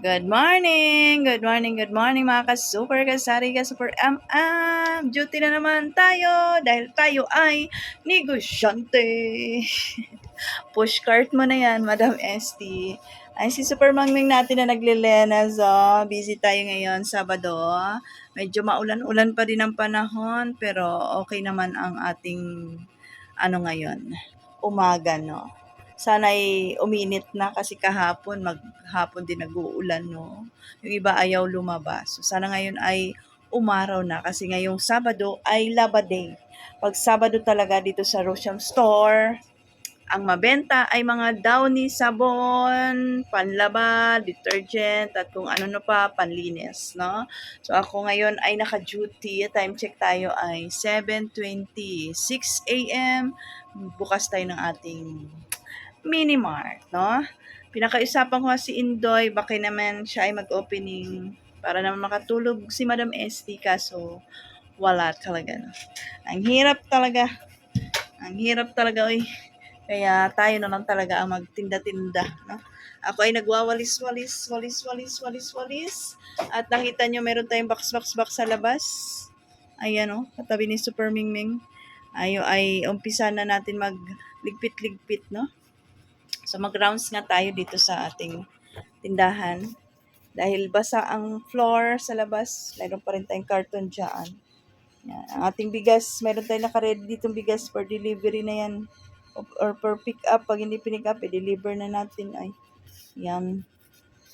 Good morning! Good morning, good morning mga ka-super, kasari, ka-super MM. Duty na naman tayo dahil tayo ay negosyante. Push cart mo na yan, Madam ST. Ay, si Super Mangming natin na naglilena. So, busy tayo ngayon, Sabado. Medyo maulan-ulan pa din ang panahon, pero okay naman ang ating ano ngayon, umaga, no? Sana'y uminit na kasi kahapon, maghapon din nag-uulan, no? Yung iba ayaw lumabas. So, sana ngayon ay umaraw na kasi ngayong Sabado ay Laba Day. Pag Sabado talaga dito sa Rosham Store, ang mabenta ay mga downy sabon, panlaba, detergent, at kung ano na pa, panlinis, no? So, ako ngayon ay naka-duty. Time check tayo ay 7.26 a.m. Bukas tayo ng ating Mini Mart, no? Pinakaisapan ko si Indoy, baka naman siya ay mag-opening para naman makatulog si Madam ST kaso wala talaga. No? Ang hirap talaga. Ang hirap talaga, oy. Kaya tayo na lang talaga ang magtinda-tinda, no? Ako ay nagwawalis-walis, walis-walis, walis-walis. At nakita nyo, meron tayong box-box-box sa labas. Ayan, oh, katabi ni Super Mingming. Ayo ay umpisa na natin magligpit-ligpit, no? So mag-rounds nga tayo dito sa ating tindahan. Dahil basa ang floor sa labas, mayroon pa rin tayong carton dyan. Yan. Ang ating bigas, meron tayong nakaready ditong bigas for delivery na yan. Or for pick up. Pag hindi pinick up, i-deliver na natin. Ay, yan.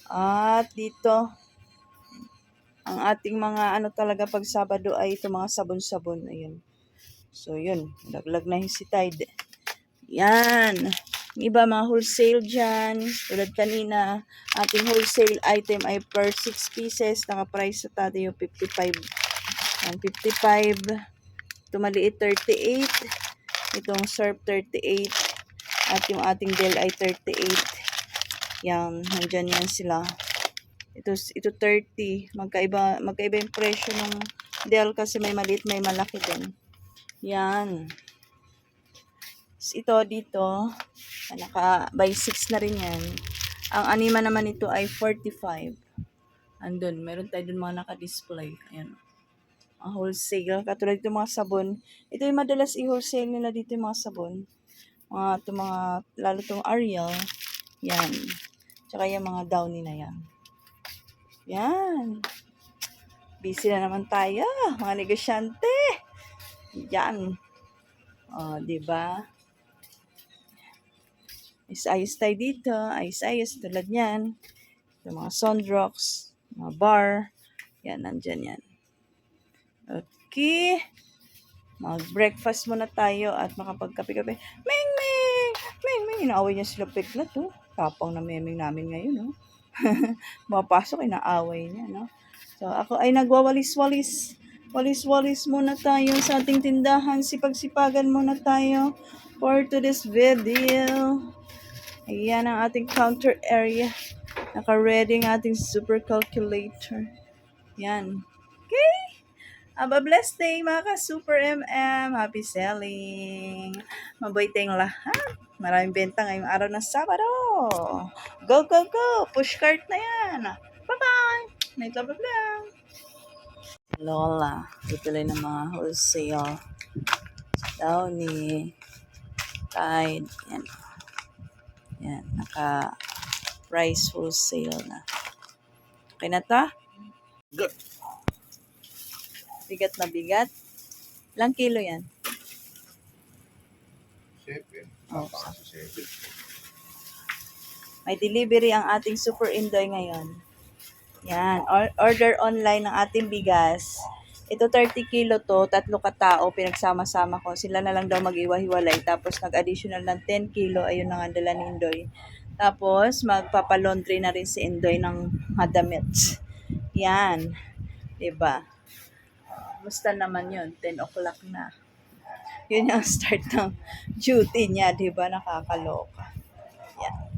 At dito, ang ating mga ano talaga pag Sabado ay ito mga sabon-sabon. Ayun. So, yun. Laglag na si Tide. Yan. Iba mga wholesale dyan. Tulad kanina, ating wholesale item ay per 6 pieces. Naka-price sa tayo yung 55. Yan, 55. Ito maliit 38. Itong serve 38. At yung ating Dell ay 38. Yan, nandyan yan sila. Ito, ito 30. Magkaiba, magkaiba yung presyo ng Dell kasi may maliit, may malaki din. Yan. Ito dito, naka by 6 na rin yan. Ang anima naman ito ay 45. Andun, meron tayo dun mga naka-display. Ayan. Ang wholesale. Katulad ito mga sabon. Ito yung madalas i-wholesale nila dito yung mga sabon. Mga, ito mga, lalo itong Ariel. Yan. Tsaka yung mga downy na yan. Yan. Busy na naman tayo, mga negosyante. Yan. O, oh, di ba? Ayos-ayos tayo dito. Ayos-ayos tulad yan. Yung mga Sondrox, mga bar. Yan, nandyan yan. Okay. Mag-breakfast muna tayo at makapagkape-kape. Ming, Ming! Ming, Ming! Inaaway niya sila pigla to. Tapang na meming namin ngayon, no? Mapasok, inaaway niya, no? So, ako ay nagwawalis-walis. Walis-walis muna tayo sa ating tindahan. Sipag-sipagan muna tayo for today's video. Ayan ang ating counter area. Naka-ready ang ating super calculator. Yan. Okay. Have a blessed day mga ka-super MM. Happy selling. Mabuhay tayong lahat. Maraming benta ngayong araw ng Sabado. Go, go, go. Push cart na yan. Bye-bye. Night love lang. Lola. Tutuloy ng mga wholesale. Downy. Tide. Yan. Yan, naka price wholesale na. Okay na ta? Good. Bigat na bigat. Ilang kilo yan? Seven. Oh. Seven. May delivery ang ating Super Indoy ngayon. Yan, or- order online ng ating bigas. Ito 30 kilo to, tatlo katao, pinagsama-sama ko. Sila na lang daw mag-iwa-hiwalay. Tapos nag-additional ng 10 kilo, ayun na nga dala ni Indoy. Tapos magpapalaundry na rin si Indoy ng madamit. Yan. 'Di ba? Musta naman yun? 10 o'clock na. Yun yung start ng duty niya, 'di ba? Nakakaloka. Yan.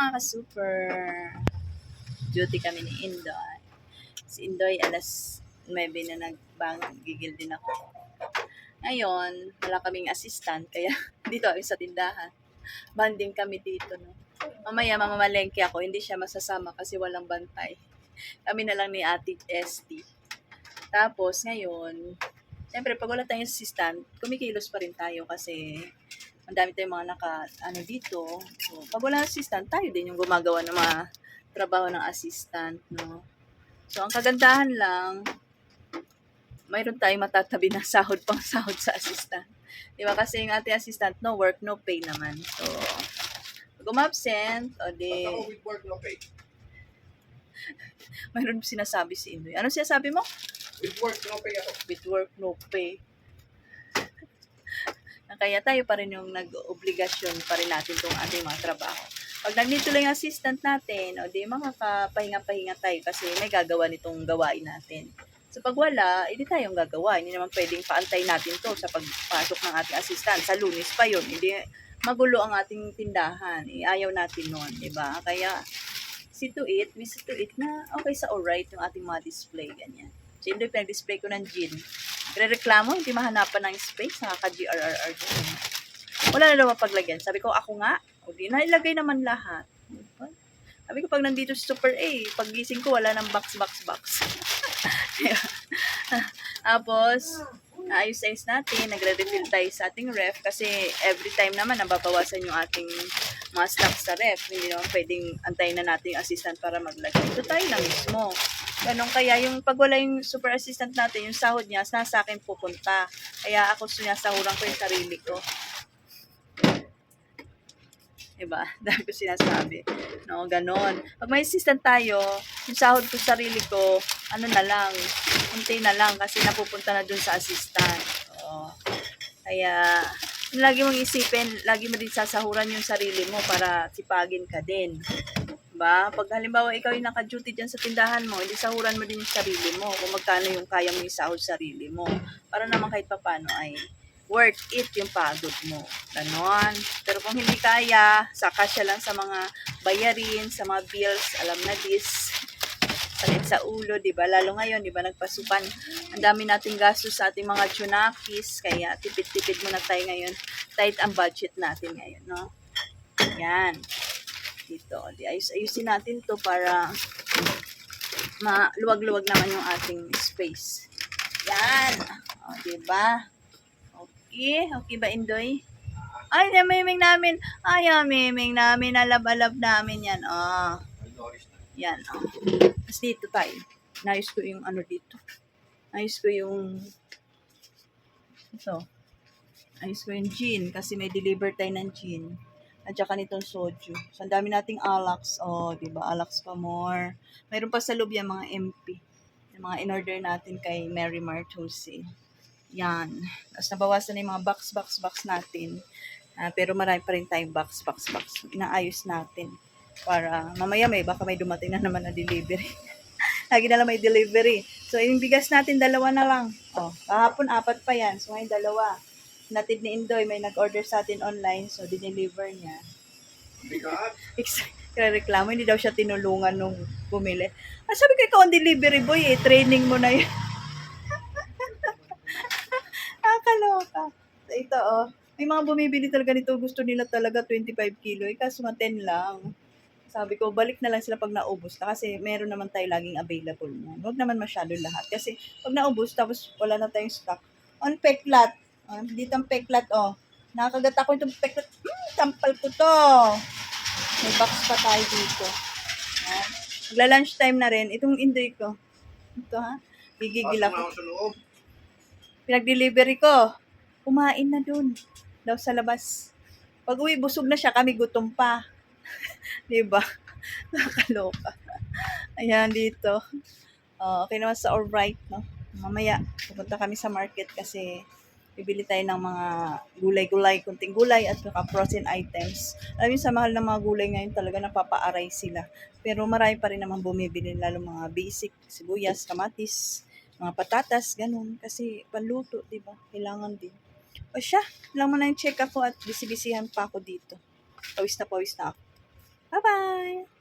Mga ka-super, duty kami ni Indoy. Si Indoy alas 9 na nagbang, gigil din ako. Ngayon, wala kaming assistant, kaya dito kami sa tindahan. Banding kami dito, no. Mamaya mamamalengke ako, hindi siya masasama kasi walang bantay. Kami na lang ni Ate ST. Tapos, ngayon, Siyempre, pag wala tayong assistant, kumikilos pa rin tayo kasi ang dami tayong mga naka, ano dito. So, pag wala assistant, tayo din yung gumagawa ng mga trabaho ng assistant, no? So, ang kagandahan lang, mayroon tayong matatabi na sahod pang sahod sa assistant. Di ba? Kasi yung ating assistant, no work, no pay naman. So, pag umabsent, o di, with work no pay? mayroon sinasabi si Indoy. Ano sinasabi mo? With work no pay ako. with work, no pay. Kaya tayo pa rin yung nag-obligasyon pa rin natin itong ating mga trabaho. Pag lang yung assistant natin, o di makakapahinga-pahinga tayo kasi may gagawa nitong gawain natin. So pag wala, hindi tayong gagawa. Hindi naman pwedeng paantay natin to sa pagpasok ng ating assistant. Sa lunis pa yun. Hindi magulo ang ating tindahan. Eh, ayaw natin nun, di ba? Kaya, see to it, we see to it na okay sa alright yung ating mga display, ganyan. Hindi pinag-display ko ng gin. Re-reklamo, hindi mahanapan ng space, nakaka-GRRR. Wala na daw mapaglagyan. Sabi ko, ako nga, o di, nailagay naman lahat. Sabi ko, pag nandito si Super A, pag gising ko, wala nang box, box, box. Tapos, naayos-ayos natin, nagre-refill tayo sa ating ref kasi every time naman nababawasan yung ating mga stocks sa ref. Hindi naman pwedeng antayin na natin yung assistant para maglagay. So, tayo na mismo. Ganon kaya yung pag wala yung super assistant natin, yung sahod niya, nasa akin pupunta. Kaya ako sinasahuran ko yung sarili ko. Diba? Dahil ko sinasabi. No, ganon. Pag may assistant tayo, yung sahod ko sarili ko, ano na lang, unti na lang kasi napupunta na dun sa assistant. Oo. Kaya, lagi mong isipin, lagi mo din sasahuran yung sarili mo para sipagin ka din. Diba? Pag halimbawa ikaw yung naka-duty dyan sa tindahan mo, hindi sahuran mo din yung sarili mo kung magkano yung kaya mo isahod sarili mo. Para naman kahit papano ay worth it yung pagod mo. Ganon. Pero kung hindi kaya, saka siya lang sa mga bayarin, sa mga bills, alam na this, sakit sa ulo, di ba? Lalo ngayon, di ba, nagpasukan. Ang dami nating gastos sa ating mga tsunakis, kaya tipid-tipid muna tayo ngayon. Tight ang budget natin ngayon, no? Yan. Dito. Di ayus-ayusin natin to para maluwag-luwag naman yung ating space. Yan. O, di ba? Okay. Okay ba, Indoy? Ay, namiming namin. Ay, namiming namin. Alab-alab namin yan. Ah. Nourish na. Yan, oh. Tapos dito tayo. Nayos ko yung ano dito. Nayos ko yung ito. Ayos ko yung gin kasi may deliver tayo ng gin. At saka nitong soju. So, ang dami nating alax. Oh, di ba? Alax pa more. Mayroon pa sa loob mga MP. Yung mga in-order natin kay Mary Mart Jose. Yan. Tapos nabawasan na yung mga box, box, box natin. Ah, pero marami pa rin tayong box, box, box. Inaayos natin para mamaya may baka may dumating na naman na delivery. Lagi na lang may delivery. So, yung bigas natin, dalawa na lang. Oh, kahapon, apat pa yan. So, ngayon, dalawa. Natid ni Indoy, may nag-order sa atin online. So, dineliver niya. Bigat. Kaya reklamo, hindi daw siya tinulungan nung bumili. Ah, sabi ko, ikaw ang delivery boy eh. Training mo na yun. Nakakaloka. So, ito oh. May mga bumibili talaga nito. Gusto nila talaga 25 kilo. Eh, kaso nga 10 lang. Sabi ko, balik na lang sila pag naubos na kasi meron naman tayo laging available na. Huwag naman masyado lahat. Kasi pag naubos, tapos wala na tayong stock. On peklat. Oh, dito ang peklat, oh. Nakakagat ako itong peklat. Hmm, tampal ko to. May box pa tayo dito. Oh. Magla-lunch time na rin. Itong indoy ko. Ito ha. Gigigil ako. Pinag-delivery ko. Kumain na dun. Daw sa labas. Pag uwi, busog na siya. Kami gutom pa. diba? Nakakaloka. Ayan dito. Oh, okay naman sa alright, no? Mamaya, pupunta kami sa market kasi bibili tayo ng mga gulay-gulay, kunting gulay at saka frozen items. Alam niyo, sa mahal ng mga gulay ngayon talaga napapaaray sila. Pero marami pa rin naman bumibili, lalo mga basic, sibuyas, kamatis, mga patatas, ganun. Kasi panluto, di ba? Kailangan din. O siya, lang mo na yung check ako at bisibisihan pa ako dito. Pawis na pawis na ako. Bye-bye!